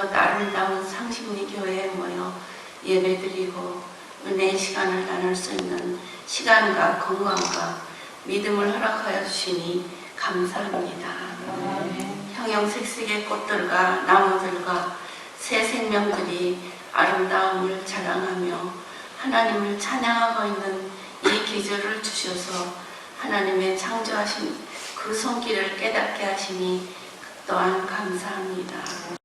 것 아름다운 상심리 교회에 모여 예배드리고 은혜의 시간을 나눌 수 있는 시간과 건강과 믿음을 허락하여 주시니 감사합니다. 형형색색의 꽃들과 나무들과 새 생명들이 아름다움을 자랑하며 하나님을 찬양하고 있는 이 기절을 주셔서 하나님의 창조하신 그 손길을 깨닫게 하시니 또한 감사합니다.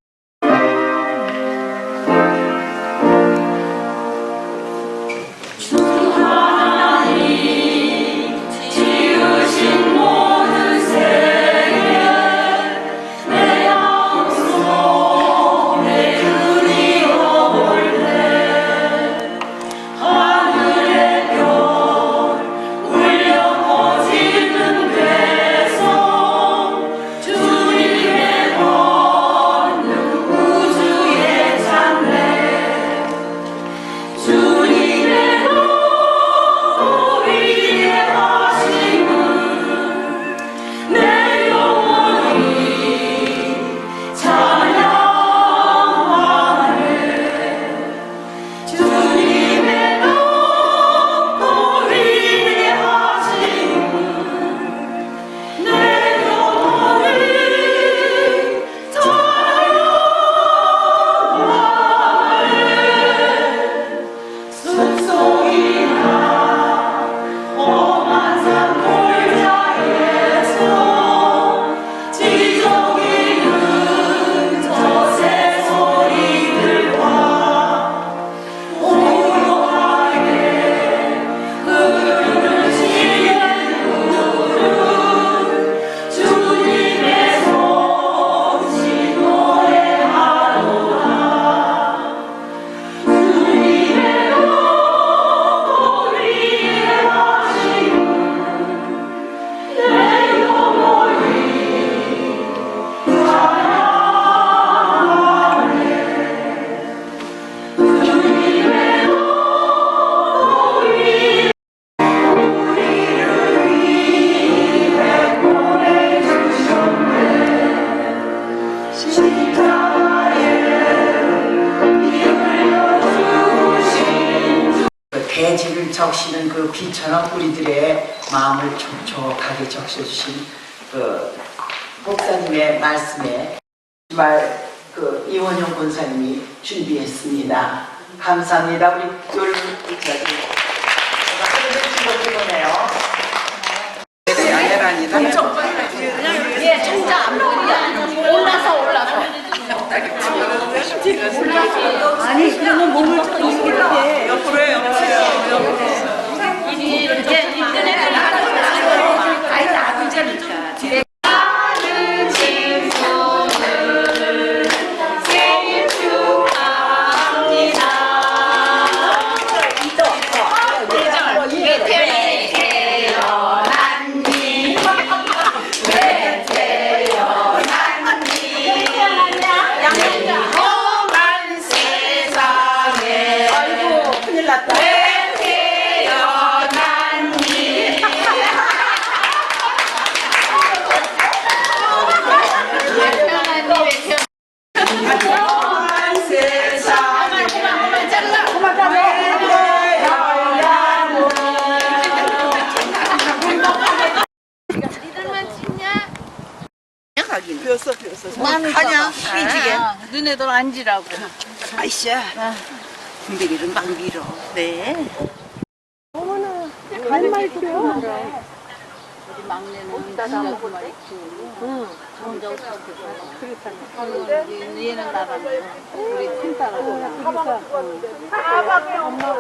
대지를 적시는 그 비처럼 우리들의 마음을 촉촉하게 적셔주신 그 목사님의 말씀에 정말 그 이원영 권사님이 준비했습니다. 감사합니다. 우리 열 저기 제가 해주신 것 때문에요. 아니 그러면 몸을 좀 이렇게 생일 축하합니다. 왜 태어났니? 왜 태어났니? 험한 세상에 아이고 큰일 났다. 왜 태어났니? 험한 세상에 비었어. 하냐? 삐지게. 너네들 앉으라고. 아이씨야. 군대기를 막 밀어. 네. 막내는 다 먹었다 응. 혼자 없었고. 그렇다네 얘는 나랑 우리 큰 딸하고 가방에 엄마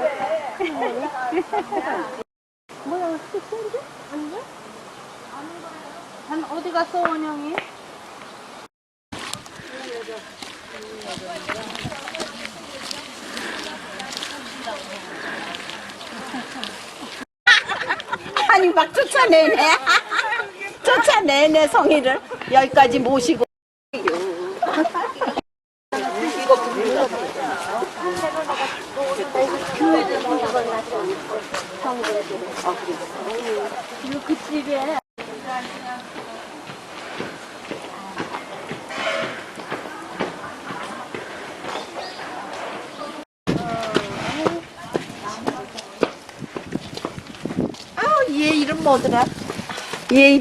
뭐야 숙소인데? 아닌가? 한 어디 갔어 원영이? 아니 막 쫓아내네 쫓아내네 성의를 여기까지 모시고 그 집에 뭐더라? 얘